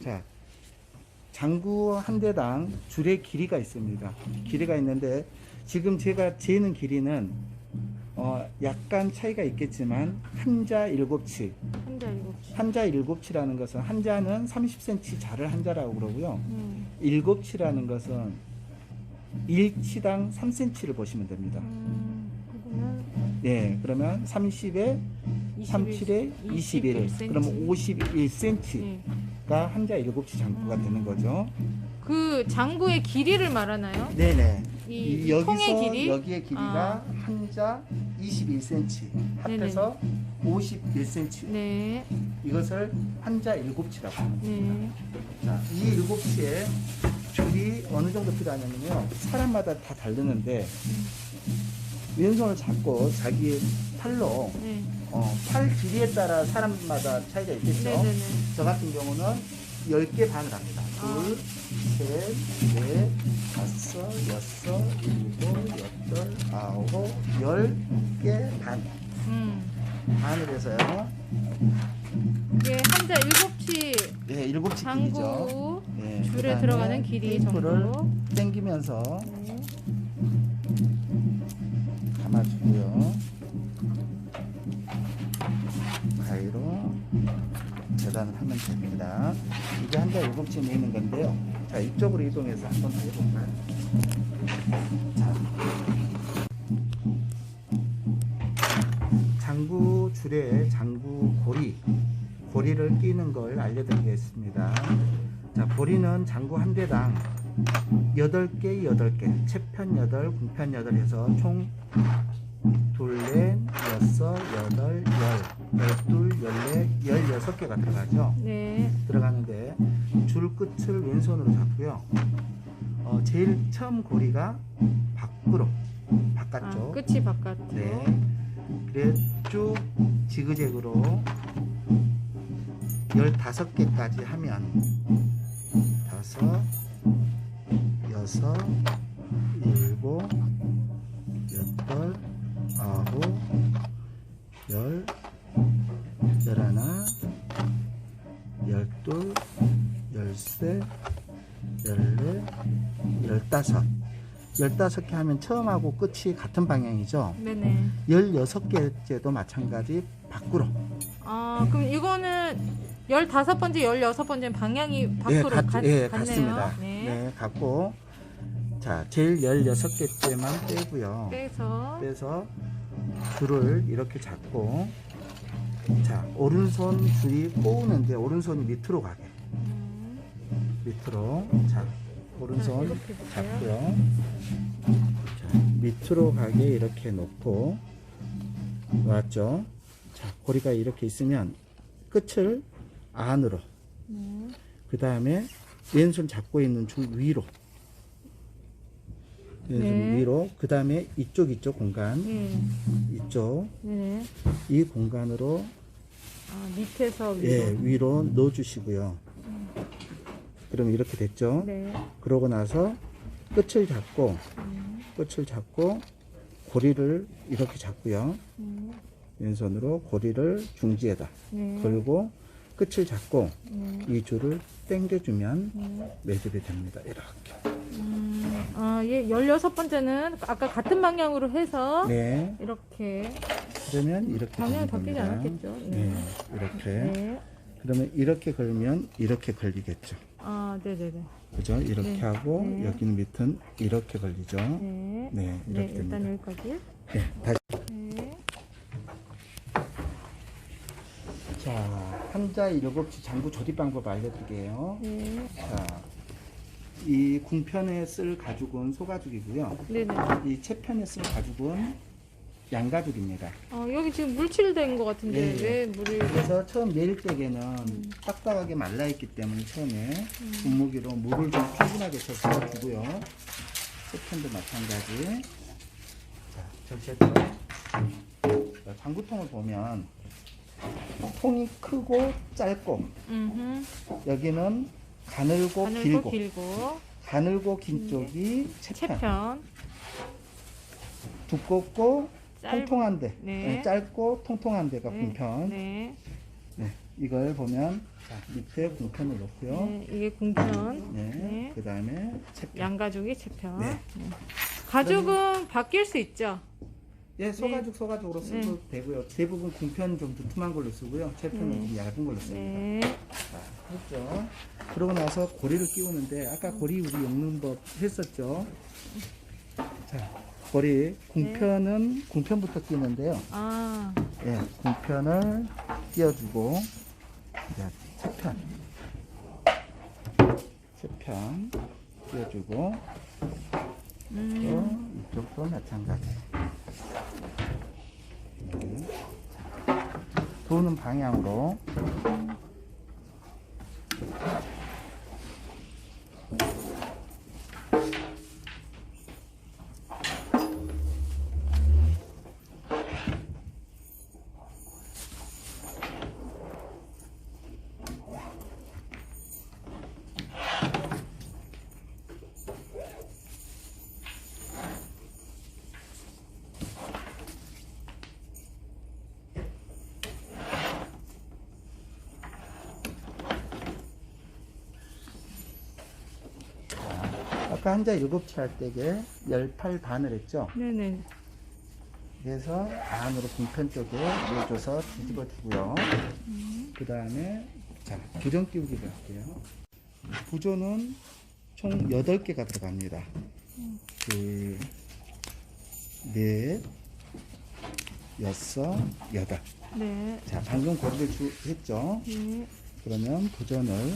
자, 장구 한 대당 줄의 길이가 있습니다. 길이가 있는데 지금 제가 재는 길이는 어, 약간 차이가 있겠지만 한자 일곱치, 한자 일곱 시. 한자 일곱치라는 것은 한자는 30cm 자를 한자라고 그러고요. 음. 일곱치라는 것은 1치당 3cm를 보시면 됩니다. 음. 그러면 예, 그러면 30에 37에 21, 21cm. 그러면 51cm 가 네. 한자 일곱치 장구가 되는 거죠. 그 장구의 길이를 말하나요? 네네. 이, 이 여기서 길이? 여기의 길이가 한자 21cm 합해서 51cm. 네. 이것을 한자 일곱치라고 합니다. 네. 자, 이 일곱치에 줄이 어느 정도 필요하냐면요. 사람마다 다 다르는데 왼손을 잡고 자기 팔로 네. 어, 팔 길이에 따라 사람마다 차이가 있겠죠. 네네네. 저 같은 경우는 10개 반을 합니다. 아. 둘, 셋, 넷, 다섯, 여섯, 일곱, 여덟, 아홉, 열 개 반. 음. 반을 해서요. 이게 한자 일곱치 네, 일곱 치 길이죠. 장구 네, 줄에 그다음에 들어가는 길이 테이프를 정도로. 당기면서 네. 감아주고요. 재단을 하면 됩니다. 이게 한자 일곱 치 내는 건데요. 자, 이쪽으로 이동해서 한번 더 해볼까요? 자. 장구 줄에 장구 고리, 고리를 끼는 걸 알려드리겠습니다. 자, 고리는 장구 한 대당 8개, 8개, 채편 8, 궁편 8 해서 총 둘 넷, 여섯, 여덟, 열, 열둘, 열넷, 열여섯 개가 들어가죠. 네. 들어가는데 줄 끝을 왼손으로 잡고요. 어, 제일 처음 고리가 밖으로, 아, 바깥쪽. 끝이 바깥으로. 네. 그래 쭉 지그재그로 15개까지 하면 다섯, 여섯, 일곱, 아홉, 열, 열하나, 열둘, 열셋, 열넷, 열다섯. 열다섯 개 하면 처음하고 끝이 같은 방향이죠. 네네. 16개째도 마찬가지 밖으로. 아, 그럼 이거는 15번째, 16번째 방향이 밖으로 예, 가, 예, 갔네요. 같습니다. 네. 네, 같고. 자, 제일 16개째만 빼고요. 빼서 빼서 줄을 이렇게 잡고 자, 오른손 줄이 꼬우는데 오른손이 밑으로 가게. 음, 밑으로. 자, 오른손 자, 이렇게? 잡고요. 자, 밑으로 가게 이렇게 놓고 놓았죠. 자, 고리가 이렇게 있으면 끝을 안으로. 네. 그 다음에 왼손 잡고 있는 줄 위로. 왼손 네. 위로. 그 다음에 이쪽 이쪽 공간. 네. 이쪽 네. 이 공간으로 아, 밑에서 위로. 예, 위로 넣어 주시고요. 그럼 이렇게 됐죠? 네. 그러고 나서 끝을 잡고 음, 끝을 잡고 고리를 이렇게 잡고요. 음, 왼손으로 고리를 중지에다 네. 걸고 끝을 잡고 네. 이 줄을 당겨주면 네. 매듭이 됩니다. 이렇게. 음, 아, 예, 16번째는 아까 같은 방향으로 해서 네. 이렇게 그러면 이렇게 방향이 되는 바뀌지 겁니다. 않았겠죠? 네. 네. 이렇게. 네. 그러면 이렇게 걸면 이렇게 걸리겠죠. 아, 네네네. 그죠? 이렇게 네. 하고 네. 여기는 밑은 이렇게 걸리죠. 네. 네, 네, 이렇게 일단 됩니다. 여기까지. 네, 다시. 네. 자, 한자 일곱치 장구 조립 방법 알려드릴게요. 네. 자, 이 궁편에 쓸 가죽은 소가죽이고요. 네네. 이 채편에 쓸 가죽은 양가죽입니다. 어, 여기 지금 물칠된 것 같은데 네. 왜 물을 그래서 처음 내릴 때에는 딱딱하게 말라있기 때문에 처음에 분무기로 물을 좀 충분하게 젖어 주고요. 채편도 마찬가지. 자, 자, 장구통을 보면 통이 크고 짧고 음흠. 여기는 가늘고, 가늘고 길고 가늘고 긴 쪽이 채편, 채편 두껍고 짧- 통통한데 네. 짧고 통통한 데가 네. 궁편 네. 이걸 보면 자, 밑에 궁편을 놓고요. 네, 이게 궁편. 네. 네. 그 다음에 채편. 양가죽이 채편. 네. 네. 가죽은 바뀔 수 있죠. 예, 소가죽 소가죽으로 써도 네. 되고요. 대부분 궁편 좀 두툼한 걸로 쓰고요. 채편은 네. 좀 얇은 걸로 씁니다. 네. 자, 했죠. 그러고 나서 고리를 끼우는데 아까 고리 우리 엮는 법 했었죠. 자, 고리 궁편은 궁편부터 끼우는데요. 아, 예, 궁편을 끼워주고 이제 채편, 채편 끼워주고 음, 또 이쪽도 마찬가지. 네. 도는 방향으로 아까 한자 일곱 채할 때게 열팔 반을 했죠. 네네. 그래서 안으로 궁편 쪽에 넣어줘서 뒤집어 주고요. 그 다음에 자 부정 끼우기를 할게요. 부조는 총 8개가 들어갑니다. 그, 넷, 여섯, 여덟. 네. 자, 방금 고리를 주, 했죠? 네. 그러면 부전을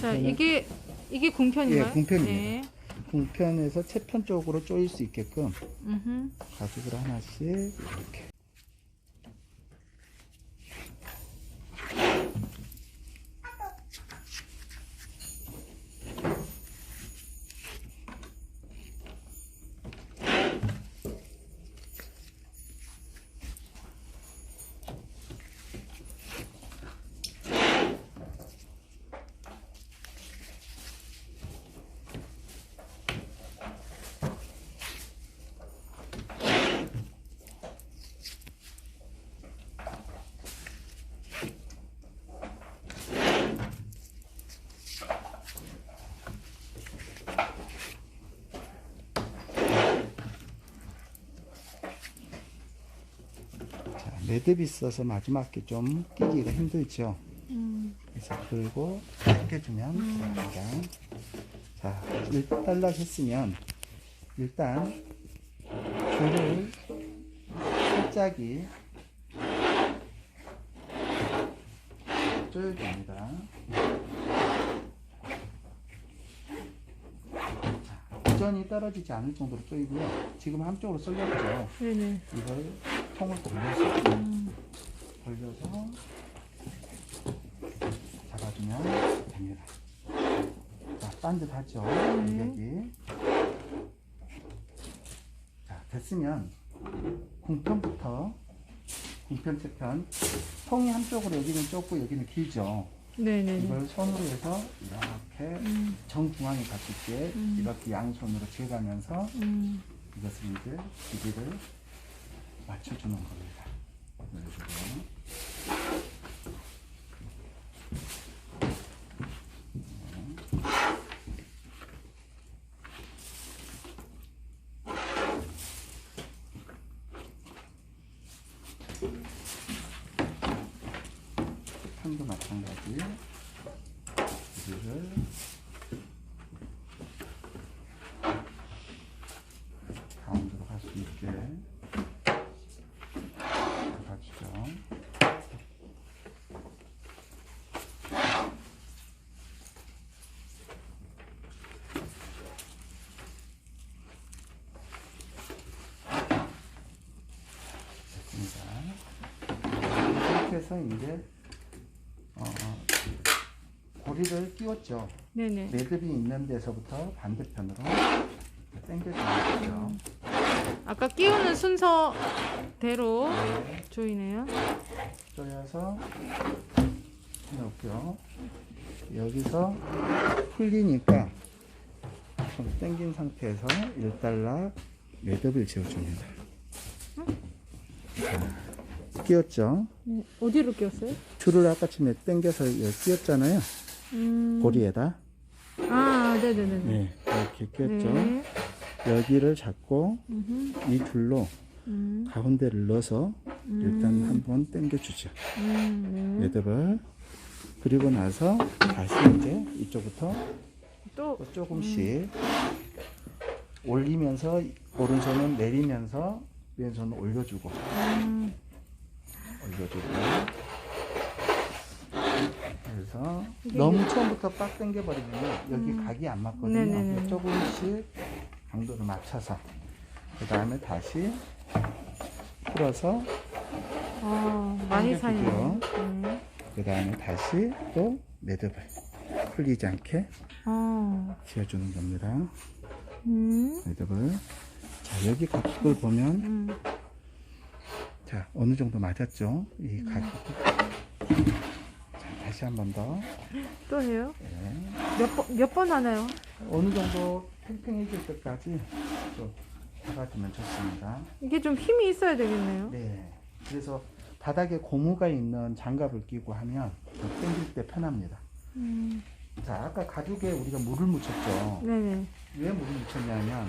자, 궁편을- 이게 이게 궁편인가요? 예, 궁편입니다. 네. 궁편에서 채편 쪽으로 조일 수 있게끔 음흠. 가죽을 하나씩 이렇게 매듭이 있어서 마지막 게좀 끼기가 힘들죠. 음. 그래서 들고 당겨주면 들어갑니다. 자, 1달러 했으면 일단 줄을 살짝이 조여줍니다. 자, 고전이 떨어지지 않을 정도로 조이고요. 지금 한쪽으로 쏠렸죠. 네네. 이걸 통을 돌려서 음. 돌려서 잡아주면 됩니다. 자, 반듯하죠? 네. 여기. 자, 됐으면 궁편부터 궁편 채편 통이 한쪽으로 여기는 좁고 여기는 길죠. 네네. 이걸 손으로 해서 이렇게 음. 정중앙에 때 음. 이렇게 양손으로 쥐어가면서 음. 이것을 이제 길이를 맞춰주는 겁니다. 판도 마찬가지. 길이를 가운데로 갈 수 있게 잡아주죠. 됐습니다. 이렇게 해서 이제 어, 고리를 끼웠죠. 네네. 매듭이 있는 데서부터 반대편으로 당겨주는 거죠. 아까 끼우는 순서대로 조이네요. 조여서 넣고요. 여기서 풀리니까 좀 당긴 상태에서 1달러 매듭을 지어줍니다. 자, 끼웠죠. 네. 어디로 끼웠어요? 줄을 아까쯤에 당겨서 여기 끼웠잖아요. 음. 고리에다. 아, 네네네네. 네, 이렇게 끼웠죠. 네. 여기를 잡고 음흠. 이 줄로 음. 가운데를 넣어서 일단 음. 한번 당겨주죠. 음. 네. 매듭을. 그리고 나서 다시 이제 이쪽부터 또 또 조금씩 올리면서 오른손은 내리면서 왼손은 올려주고 음. 올려주고 그래서 너무 처음부터 빡 당겨버리면 여기 음. 각이 안 맞거든요. 네네네. 그래서 조금씩 강도를 맞춰서 그 다음에 다시 풀어서 아, 많이. 당겨주고요. 네. 그 다음에 다시 또 매듭을 풀리지 않게 아. 지어주는 겁니다. 음. 매듭을 자 여기 각을 보면 음. 자 어느 정도 맞았죠? 이 각이 자 다시 한 번 더 또 해요? 네. 몇 번, 몇 번 하나요? 어느 정도 팽팽해질 때까지 좀 잡아주면 좋습니다. 이게 좀 힘이 있어야 되겠네요. 네. 그래서 바닥에 고무가 있는 장갑을 끼고 하면 더 당길 때 편합니다. 음. 자 아까 가죽에 우리가 물을 묻혔죠. 네네. 왜 물을 묻혔냐면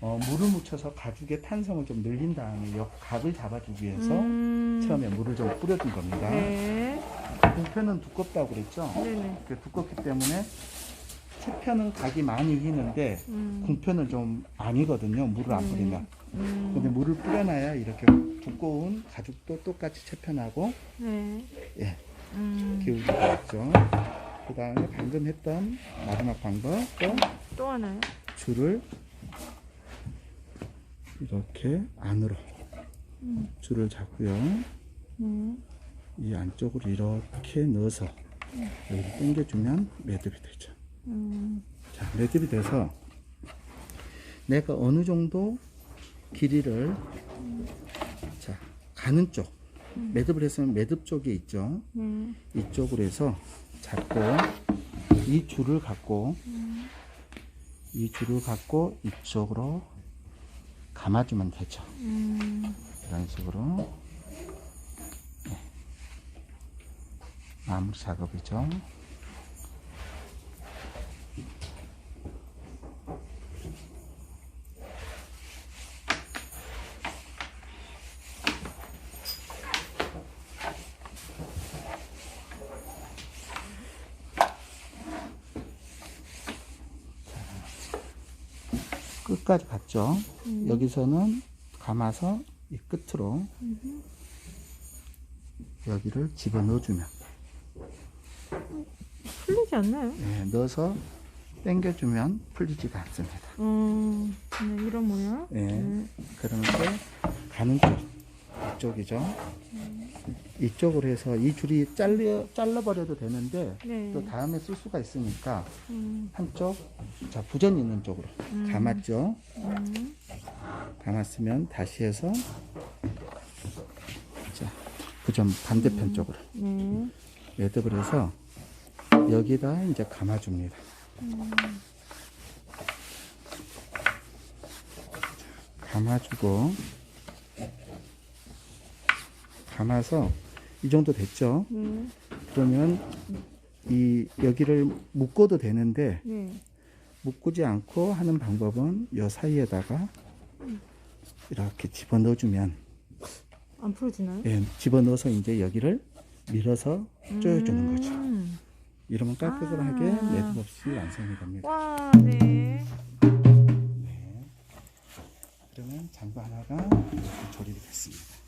어, 물을 묻혀서 가죽의 탄성을 좀 늘린 다음에 옆 각을 잡아주기 위해서 음. 처음에 물을 좀 뿌려준 겁니다. 네. 궁편은 두껍다고 그랬죠. 네네. 그 두껍기 때문에 채편은 각이 많이 휘는데 음. 궁편은 좀 아니거든요. 물을 안 음. 뿌리면. 음. 근데 물을 뿌려놔야 이렇게 두꺼운 가죽도 똑같이 채편하고 네. 예, 음. 기울기가 있죠. 그 다음에 방금 했던 마지막 방법 또 또 하나요? 줄을 이렇게 안으로 음. 줄을 잡고요. 네. 이 안쪽으로 이렇게 넣어서 여기를 당겨주면 매듭이 되죠. 음. 자, 매듭이 돼서 내가 어느 정도 길이를 자 가는 쪽 매듭을 했으면 매듭 쪽에 있죠. 네. 이쪽으로 해서 잡고 이 줄을 갖고 이 줄을 갖고 이쪽으로 감아주면 되죠. 음. 이런 식으로 네. 마무리 작업이죠. 갔죠. 음. 여기서는 감아서 이 끝으로 여기를 집어 넣어주면 풀리지 않나요? 예, 넣어서 당겨주면 풀리지가 않습니다. 음. 네, 이런 모양. 예, 네. 그러면 또 가는 쪽 이쪽이죠. 이쪽으로 해서 이 줄이 잘려 잘라버려도 되는데 네. 또 다음에 쓸 수가 있으니까 음. 한쪽 자 부전 있는 쪽으로 음. 감았죠. 음. 감았으면 다시 해서 자 부전 반대편 쪽으로 네. 매듭을 해서 여기다 이제 감아줍니다. 감아주고 감아서 이 정도 됐죠? 네. 그러면 이 여기를 묶어도 되는데 네. 묶지 않고 하는 방법은 이 사이에다가 이렇게 집어 넣어주면 안 풀어지나요? 예, 집어 넣어서 이제 여기를 밀어서 조여주는 거죠. 음. 이러면 깔끔하게 아. 매듭 없이 완성이 됩니다. 와, 네. 네. 그러면 장구 하나가 이렇게 조립이 됐습니다.